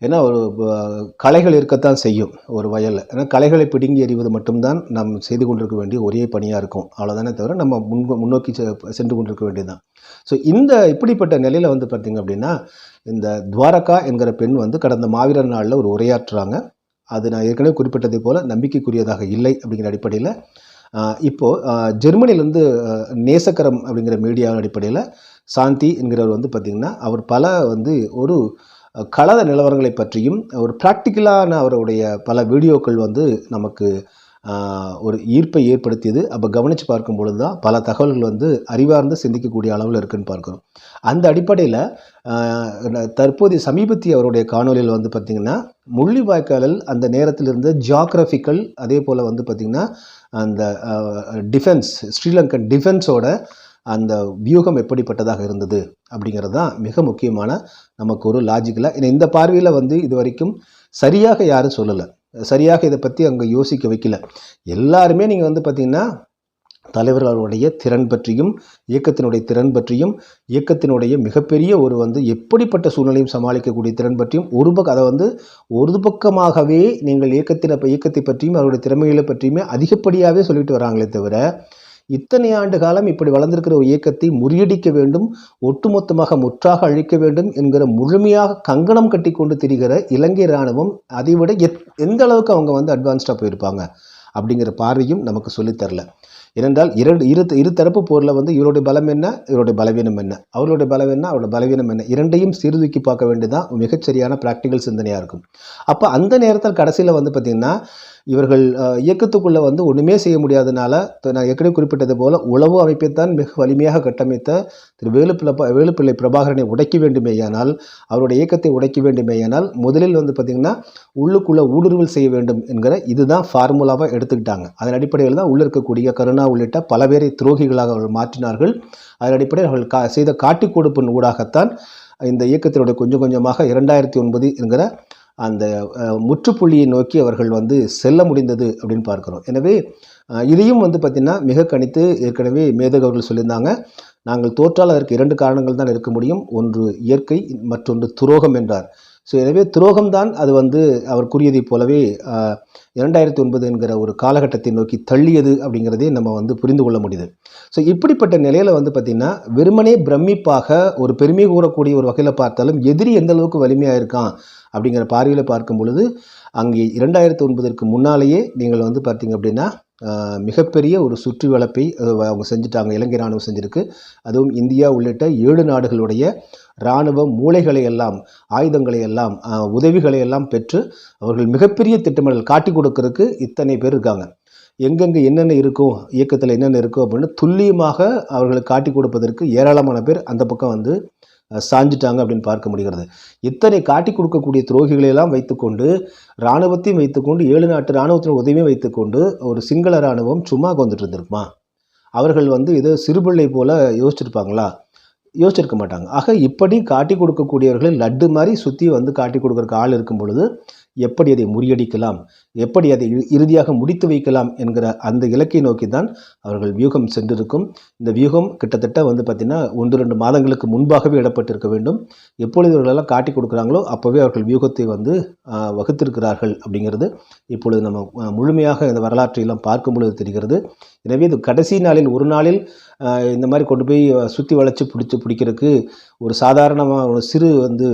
ஏன்னா ஒரு கலைகள் களைகள் இருக்கத்தான் செய்யும் ஒரு வயலில். ஏன்னா கலைகளை பிடுங்கி எறிவது மட்டும்தான் நாம் செய்து கொண்டிருக்க வேண்டிய ஒரே பணியாக இருக்கும். அவ்வளோதானே தவிர நம்ம முன் முன்னோக்கி செ- சென்று கொண்டிருக்க வேண்டியதுதான். ஸோ இந்த இப்படிப்பட்ட நிலையில் வந்து பார்த்திங்க அப்படின்னா இந்த துவாரகா என்கிற பெண் வந்து கடந்த மாவீரர் நாளில் ஒரு உரையாற்றுறாங்க. அது நான் ஏற்கனவே குறிப்பிட்டதை போல நம்பிக்கைக்குரியதாக இல்லை அப்படிங்கிற அடிப்படையில் இப்போது ஜெர்மனிலேருந்து நேசக்கரம் அப்படிங்கிற மீடியாவின் அடிப்படையில் சாந்தி என்கிறவர் வந்து பார்த்திங்கன்னா அவர் பல வந்து ஒரு கலத நிலவரங்களை பற்றியும் ஒரு ப்ராக்டிக்கலான அவருடைய பல வீடியோக்கள் வந்து நமக்கு ஒரு ஈர்ப்பை ஏற்படுத்தியது. அப்போ கவனித்து பார்க்கும் பொழுது தான் பல தகவல்கள் வந்து அறிவார்ந்து சிந்திக்கக்கூடிய அளவில் இருக்குன்னு பார்க்குறோம். அந்த அடிப்படையில் தற்போதைய சமீபத்திய அவருடைய காணொலியில் வந்து பார்த்திங்கன்னா முள்ளிவாய்க்காலில் அந்த நேரத்தில் இருந்த ஜியாகிரபிக்கல் அதே போல் வந்து பார்த்திங்கன்னா அந்த டிஃபென்ஸ் ஸ்ரீலங்கன் டிஃபென்ஸோட அந்த வியூகம் எப்படிப்பட்டதாக இருந்தது அப்படிங்கிறது தான் மிக முக்கியமான நமக்கு ஒரு லாஜிக்கலாக இந்த பார்வையில் வந்து இது வரைக்கும் சரியாக யாரும் சொல்லலை. சரியாக இதை பற்றி அங்கே யோசிக்க வைக்கல. எல்லாருமே நீங்கள் வந்து பார்த்திங்கன்னா தலைவர்களுடைய திறன் பற்றியும் இயக்கத்தினுடைய திறன் பற்றியும் இயக்கத்தினுடைய மிகப்பெரிய ஒரு வந்து எப்படிப்பட்ட சூழ்நிலையும் சமாளிக்கக்கூடிய திறன் பற்றியும் ஒரு பக்கம் அதை வந்து ஒரு பக்கமாகவே நீங்கள் இயக்கத்தின இயக்கத்தை பற்றியும் அவருடைய திறமைகளை பற்றியுமே அதிகப்படியாகவே சொல்லிட்டு வராங்களே தவிர இத்தனை ஆண்டு காலம் இப்படி வளர்ந்திருக்கிற ஒரு இயக்கத்தை முறியடிக்க வேண்டும் ஒட்டுமொத்தமாக முற்றாக அழிக்க வேண்டும் என்கிற முழுமையாக கங்கணம் கட்டி கொண்டு திரிகிற இலங்கை இராணுவம் அதைவிட எத் எந்த அளவுக்கு அவங்க வந்து அட்வான்ஸ்டாக போயிருப்பாங்க அப்படிங்கிற பார்வையும் நமக்கு சொல்லித் தரல. ஏனென்றால் இரண்டு இரு இரு தரப்பு போரில் வந்து இவருடைய பலம் என்ன இவருடைய பலவீனம் என்ன? அவருடைய பலம் என்ன அவருடைய பலவீனம் என்ன? இரண்டையும் சீர்தூக்கி பார்க்க வேண்டியதான் மிகச்சரியான ப்ராக்டிக்கல் சிந்தனையாக இருக்கும். அப்போ அந்த நேரத்தில் கடைசியில் வந்து பார்த்திங்கன்னா இவர்கள் இயக்கத்துக்குள்ளே வந்து ஒன்றுமே செய்ய முடியாதனால த- நான் ஏற்கனவே குறிப்பிட்டது போல உளவு அமைப்பைத்தான் மிக வலிமையாக கட்டமைத்த திரு வேலுப்பிள்ளை ப- வேலுப்பிள்ளை பிரபாகரனை உடைக்க வேண்டுமேயானால் அவருடைய இயக்கத்தை உடைக்க வேண்டுமேயானால் முதலில் வந்து பார்த்திங்கன்னா உள்ளுக்குள்ளே ஊடுருவல் செய்ய வேண்டும் என்கிற இதுதான் ஃபார்முலாவாக எடுத்துக்கிட்டாங்க. அதன் அடிப்படையில் தான் உள்ளே இருக்கக்கூடிய கருணா உள்ளிட்ட பல பேரை துரோகிகளாக அவர்கள் மாற்றினார்கள். அதன் அடிப்படையில் அவர்கள் கா செய்த காட்டிக் கொடுப்பின் ஊடாகத்தான் இந்த இயக்கத்தினுடைய கொஞ்சம் கொஞ்சமாக இரண்டாயிரத்தி ஒன்பது என்கிற அந்த முற்றுப்புள்ளியை நோக்கி அவர்கள் வந்து செல்ல முடிந்தது அப்படின்னு பார்க்கிறோம். எனவே இதையும் வந்து பார்த்திங்கன்னா மிக கணித்து ஏற்கனவே மேதகு அவர்கள் சொல்லியிருந்தாங்க. நாங்கள் தோற்றால் அதற்கு இரண்டு காரணங்கள் தான் இருக்க முடியும். ஒன்று இயற்கை மற்றொன்று துரோகம் என்றார். ஸோ எனவே துரோகம்தான் அது வந்து அவர் கூறியதைப் போலவே இரண்டாயிரத்தி ஒன்பது என்கிற ஒரு காலகட்டத்தை நோக்கி தள்ளியது அப்படிங்கிறதே நம்ம வந்து புரிந்து கொள்ள முடியுது. ஸோ இப்படிப்பட்ட நிலையில் வந்து பார்த்திங்கன்னா வெறுமனே பிரமிப்பாக ஒரு பெருமை கூறக்கூடிய ஒரு வகையில் பார்த்தாலும் எதிரி எந்த அளவுக்கு வலிமையாக இருக்கான் அப்படிங்கிற பார்வையில் பார்க்கும் பொழுது அங்கே இரண்டாயிரத்தி ஒன்பதற்கு முன்னாலேயே நீங்கள் வந்து பார்த்தீங்க அப்படின்னா மிகப்பெரிய ஒரு சுற்றி வளப்பை அவங்க செஞ்சுட்டாங்க. இலங்கை இராணுவம் செஞ்சுருக்கு. அதுவும் இந்தியா உள்ளிட்ட ஏழு நாடுகளுடைய இராணுவ மூளைகளை எல்லாம் ஆயுதங்களை எல்லாம் உதவிகளை எல்லாம் பெற்று அவர்கள் மிகப்பெரிய திட்டமிடல் காட்டி கொடுக்கறதுக்கு இத்தனை பேர் இருக்காங்க. எங்கெங்கே என்னென்ன இருக்கும் இயக்கத்தில் என்னென்ன இருக்கும் அப்படின்னு துல்லியமாக அவர்களுக்கு காட்டி கொடுப்பதற்கு ஏராளமான பேர் அந்த பக்கம் வந்து சாஞ்சிட்டாங்க அப்படின்னு பார்க்க முடிகிறது. இத்தனை காட்டி கொடுக்கக்கூடிய துரோகிகளை எல்லாம் வைத்துக்கொண்டு இராணுவத்தையும் வைத்துக்கொண்டு ஏழு நாட்டு இராணுவத்தின் உதவியும் வைத்துக்கொண்டு ஒரு சிங்கள இராணுவம் சும்மா வந்துட்டு இருந்திருக்குமா? அவர்கள் வந்து இது சிறுபிள்ளை போல யோசிச்சிருப்பாங்களா? யோசிச்சிருக்க மாட்டாங்க. ஆக இப்படி காட்டி கொடுக்கக்கூடியவர்களை லட்டு மாதிரி சுற்றி வந்து காட்டி கொடுக்குறக்கு ஆள் இருக்கும் பொழுது எப்படி அதை முறியடிக்கலாம் எப்படி அதை இறு- இறுதியாக முடித்து வைக்கலாம் என்கிற அந்த இலக்கை நோக்கி தான் அவர்கள் வியூகம் சென்றிருக்கும். இந்த வியூகம் கிட்டத்தட்ட வந்து பார்த்திங்கன்னா ஒன்று ரெண்டு மாதங்களுக்கு முன்பாகவே இடப்பட்டிருக்க வேண்டும். எப்பொழுது இவர்களெல்லாம் காட்டி கொடுக்குறாங்களோ அப்போவே அவர்கள் வியூகத்தை வந்து வகுத்திருக்கிறார்கள் அப்படிங்கிறது இப்பொழுது நம்ம முழுமையாக இந்த வரலாற்றையெல்லாம் பார்க்கும் பொழுது தெரிகிறது. எனவே இது கடைசி நாளில் ஒரு நாளில் இந்த மாதிரி கொண்டு போய் சுற்றி வளைச்சி பிடிச்சி பிடிக்கிறதுக்கு ஒரு சாதாரணமாக ஒரு சிறு வந்து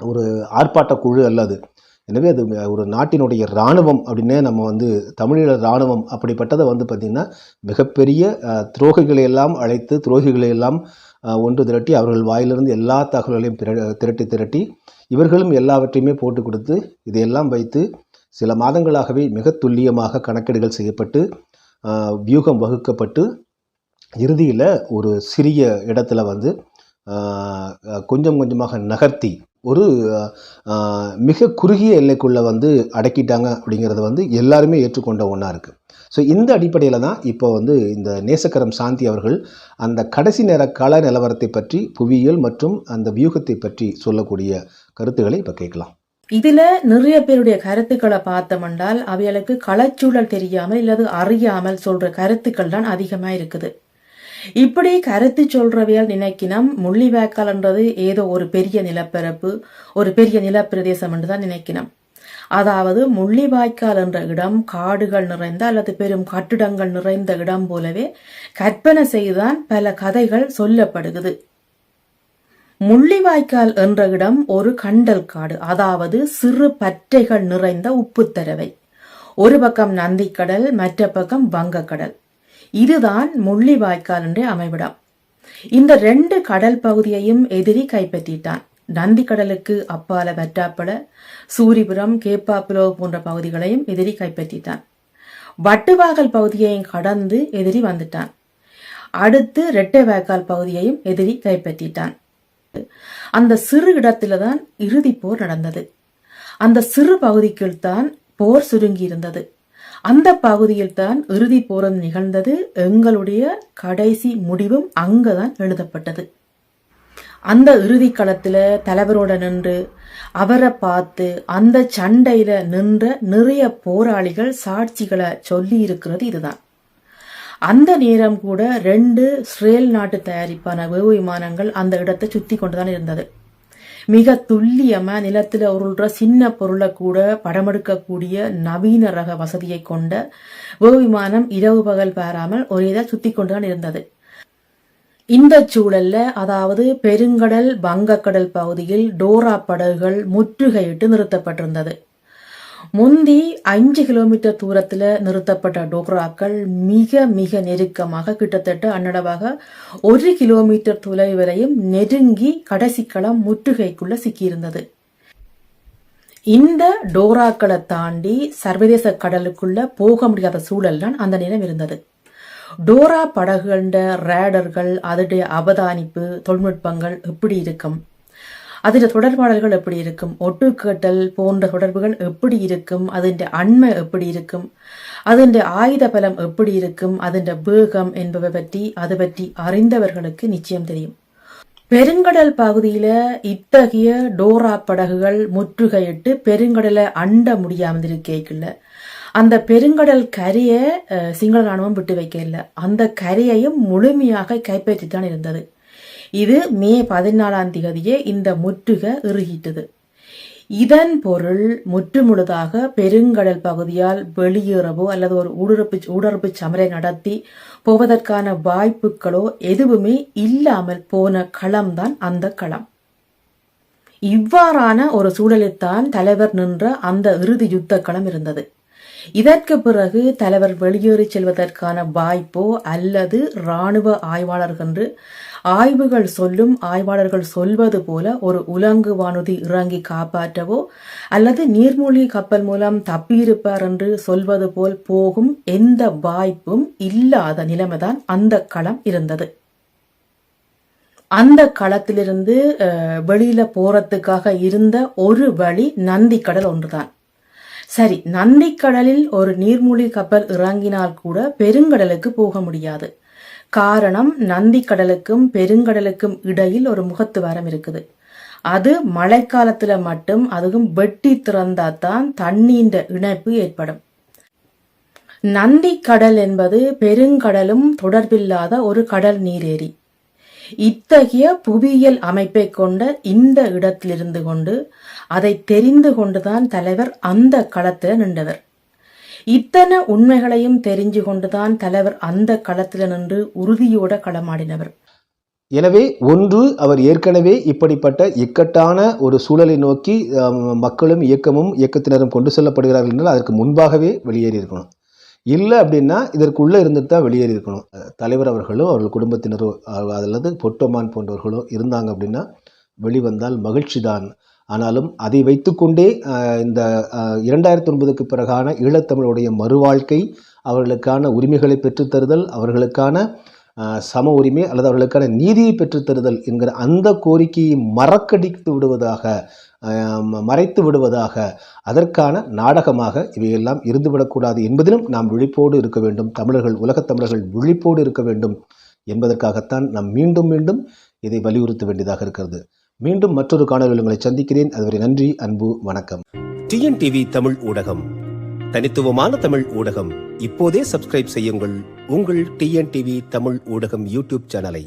ஒரு ஆர்ப்பாட்ட குழு அல்லது எனவே அது ஒரு நாட்டினுடைய இராணுவம் அப்படின்னே நம்ம வந்து தமிழீழ இராணுவம் அப்படிப்பட்டதை வந்து பார்த்திங்கன்னா மிகப்பெரிய துரோகிகளை எல்லாம் அழைத்து துரோகிகளை எல்லாம் ஒன்று திரட்டி அவர்கள் வாயிலிருந்து எல்லா தகவல்களையும் திரட்டி திரட்டி இவர்களும் எல்லாவற்றையுமே போட்டு கொடுத்து இதையெல்லாம் வைத்து சில மாதங்களாகவே மிக துல்லியமாக கணக்கீடுகள் செய்யப்பட்டு வியூகம் வகுக்கப்பட்டு இறுதியில் ஒரு சிறிய இடத்துல வந்து கொஞ்சம் கொஞ்சமாக நகர்த்தி ஒரு மிக குறுகிய எல்லைக்குள்ளே வந்து அடக்கிட்டாங்க அப்படிங்கிறது வந்து எல்லாருமே ஏற்றுக்கொண்ட ஒன்றா இருக்குது ஸோ இந்த அடிப்படையில் தான் இப்போ வந்து இந்த நேசக்கரம் சாந்தி அவர்கள் அந்த கடைசி நேர கள நிலவரத்தை பற்றி புவியியல் மற்றும் அந்த வியூகத்தை பற்றி சொல்லக்கூடிய கருத்துக்களை இப்போ கேட்கலாம். இதில் நிறைய பேருடைய கருத்துக்களை பார்த்தோம்னால் அவைகளுக்கு களச்சூழல் தெரியாமல் இல்லது அறியாமல் சொல்கிற கருத்துக்கள் தான் அதிகமாக இருக்குது. இப்படி கருத்து சொல்றவையால் நினைக்கினம் முள்ளிவாய்க்கால்ன்றது ஏதோ ஒரு பெரிய நிலப்பரப்பு ஒரு பெரிய நிலப்பிரதேசம் என்று தான் நினைக்கினம். அதாவது முள்ளிவாய்க்கால் என்ற இடம் காடுகள் நிறைந்த அல்லது பெரும் கட்டிடங்கள் நிறைந்த இடம் போலவே கற்பனை செய்துதான் பல கதைகள் சொல்லப்படுகிறது. முள்ளிவாய்க்கால் என்ற இடம் ஒரு கண்டல் காடு அதாவது சிறு பற்றைகள் நிறைந்த உப்புத்தரவை. ஒரு பக்கம் நந்திக்கடல் மற்ற பக்கம் வங்கக்கடல். இதுதான் முள்ளிவாய்க்கால் என்ற அமைவிடம். இந்த ரெண்டு கடல் பகுதியையும் எதிரி கைப்பற்றிட்டான். நந்திக்கடலுக்கு அப்பால வெட்டாப்பட சூரிபுரம் கேப்பாப்புலோ போன்ற பகுதிகளையும் எதிரி கைப்பற்றிட்டான். வட்டுவாகல் பகுதியையும் கடந்து எதிரி வந்துட்டான். அடுத்து ரெட்டை வாய்க்கால் பகுதியையும் எதிரி கைப்பற்றிட்டான். அந்த சிறு இடத்துல தான் இறுதி போர் நடந்தது. அந்த சிறு பகுதிக்குள் தான் போர் சுருங்கி இருந்தது அந்த பகுதியில் தான் இறுதி போரம் நிகழ்ந்தது. எங்களுடைய கடைசி முடிவும் அங்கதான் எழுதப்பட்டது. அந்த இறுதி களத்துல தலைவரோட நின்று அவரை பார்த்து அந்த சண்டையில நின்ற நிறைய போராளிகள் சாட்சிகளை சொல்லி இருக்கிறது இதுதான். அந்த நேரம் கூட ரெண்டு ஸ்ரேல் நாட்டு தயாரிப்பான வேவு விமானங்கள் அந்த இடத்தை சுத்தி கொண்டுதான் இருந்தது. மிக துல்லியமா நிலத்துல உருள்ற சின்ன பொருளை கூட படமெடுக்கக்கூடிய நவீன ரக வசதியை கொண்ட வேவு விமானம் இரவு பகல் பாராமல் ஒரேதா சுத்தி கொண்டுதான் இருந்தது. இந்த சூழல்ல அதாவது பெருங்கடல் வங்கக்கடல் பகுதியில் டோரா படகுகள் முற்றுகையிட்டு நிறுத்தப்பட்டிருந்தது. முந்தி அஞ்சு கிலோமீட்டர் தூரத்தில் நிறுத்தப்பட்ட டோக்ராக்கள் மிக மிக நெருக்கமாக கிட்டத்தட்ட அன்னடவாக ஒரு கிலோமீட்டர் தொலை வரையும் நெருங்கி கடைசி களம் முற்றுகைக்குள்ள சிக்கியிருந்தது. இந்த டோராக்களை தாண்டி சர்வதேச கடலுக்குள்ள போக முடியாத சூழல் தான் அந்த நேரம் இருந்தது. டோரா படகுண்ட ரேடர்கள் அதனுடைய அவதானிப்பு தொழில்நுட்பங்கள் எப்படி இருக்கும்? அதில் தொடர்பாடல்கள் எப்படி இருக்கும்? ஒட்டுக்கட்டல் போன்ற தொடர்புகள் எப்படி இருக்கும்? அதன் அண்மை எப்படி இருக்கும்? அதன் ஆயுத பலம் எப்படி இருக்கும்? அதன் வேகம் என்பவை பற்றி அது பற்றி அறிந்தவர்களுக்கு நிச்சயம் தெரியும். பெருங்கடல் பகுதியில இத்தகைய டோரா படகுகள் முற்றுகையிட்டு பெருங்கடலை அண்ட முடியாமல் இருக்கேக்குள்ள அந்த பெருங்கடல் கரையை சிங்கள ராணுவம் விட்டு வைக்க இல்லை அந்த கரையையும் முழுமையாக கைப்பற்றித்தான் இருந்தது. இது மே பதினாலாம் தேதியே இந்த முற்றுகை இறுகிட்டது இதன் பொருள் முற்றுமுழுதாக பெருங்கடல் பகுதியால் வெளியேறவோ அல்லது ஒரு ஊடுருப்பு ஊடுருப்பு சமரை நடத்தி போவதற்கான வாய்ப்புகளோ எதுவுமே இல்லாமல் போன களம்தான் அந்த களம். இவ்வாறான ஒரு சூழலில்தான் தலைவர் நின்ற அந்த இறுதி யுத்த களம் இருந்தது. இதற்கு பிறகு தலைவர் வெளியேறி செல்வதற்கான வாய்ப்போ அல்லது இராணுவ ஆய்வாளர்கள் ஆய்வுகள் சொல்லும் ஆய்வாளர்கள் சொல்வது போல ஒரு உலங்கு வானூர்தி இறங்கி காப்பாற்றவோ அல்லது நீர்மூழ்கி கப்பல் மூலம் தப்பியிருப்பார் என்று சொல்வது போல் போகும் எந்த வாய்ப்பும் இல்லாத நிலைமைதான் அந்த களம் இருந்தது. அந்த களத்திலிருந்து அஹ், வெளியில போறதுக்காக இருந்த ஒரு வழி நந்திக்கடல் ஒன்றுதான். சரி நந்திக்கடலில் ஒரு நீர்மூழ்கி கப்பல் இறங்கினால் கூட பெருங்கடலுக்கு போக முடியாது. காரணம் நந்திக்கடலுக்கும் பெருங்கடலுக்கும் இடையில் ஒரு முகத்துவாரம் இருக்குது. அது மழைக்காலத்துல மட்டும் அதுவும் வெட்டி திறந்தாதான் தண்ணீண்ட இணைப்பு ஏற்படும். நந்தி கடல் என்பது பெருங்கடலும் தொடர்பில்லாத ஒரு கடல் நீரேரி இத்தகைய புவியியல் அமைப்பை கொண்ட இந்த இடத்திலிருந்து கொண்டு அதை தெரிந்து கொண்டுதான் தலைவர் அந்த களத்தில் நின்றவர். இத்தனை உண்மைகளையும் தெரிஞ்சு கொண்டுதான் தலைவர் அந்த களத்தில் நின்று உறுதியோட களமாடினவர். எனவே ஒன்று அவர் ஏற்கனவே இப்படிப்பட்ட இக்கட்டான ஒரு சூழலை நோக்கி மக்களும் இயக்கமும் இயக்கத்தினரும் கொண்டு செல்லப்படுகிறார்கள் என்றால் அதற்கு முன்பாகவே வெளியேறி இருக்கணும். இல்லை அப்படின்னா இதற்குள்ளே இருந்துட்டு தான் வெளியேறி இருக்கணும். தலைவர் அவர்களோ அவர்கள் குடும்பத்தினரோ அல்லது பொட்டோமான் போன்றவர்களோ இருந்தாங்க அப்படின்னா வெளிவந்தால் மகிழ்ச்சி தான் ஆனாலும் அதை வைத்துக்கொண்டே இந்த இரண்டாயிரத்தி ஒன்பதுக்கு பிறகான ஈழத்தமிழுடைய மறுவாழ்க்கை அவர்களுக்கான உரிமைகளை பெற்றுத்தருதல் அவர்களுக்கான சம உரிமை அல்லது அவர்களுக்கான நீதியை பெற்றுத்தருதல் என்கிற அந்த கோரிக்கையை மறக்கடித்து விடுவதாக மறைத்து விடுவதாக அதற்கான நாடகமாக இவையெல்லாம் இருந்துவிடக்கூடாது என்பதிலும் நாம் விழிப்போடு இருக்க வேண்டும். தமிழர்கள் உலகத் தமிழர்கள் விழிப்போடு இருக்க வேண்டும் என்பதற்காகத்தான் நாம் மீண்டும் மீண்டும் இதை வலியுறுத்த வேண்டியதாக இருக்கிறது. மீண்டும் மற்றொரு காணொலி உங்களை சந்திக்கிறேன். அதுவரை நன்றி அன்பு வணக்கம். டிஎன்டிவி தமிழ் ஊடகம் தனித்துவமான தமிழ் ஊடகம். இப்போதே சப்ஸ்கிரைப் செய்யுங்கள். உங்கள் டிஎன்டிவி தமிழ் ஊடகம் யூடியூப் சேனலை.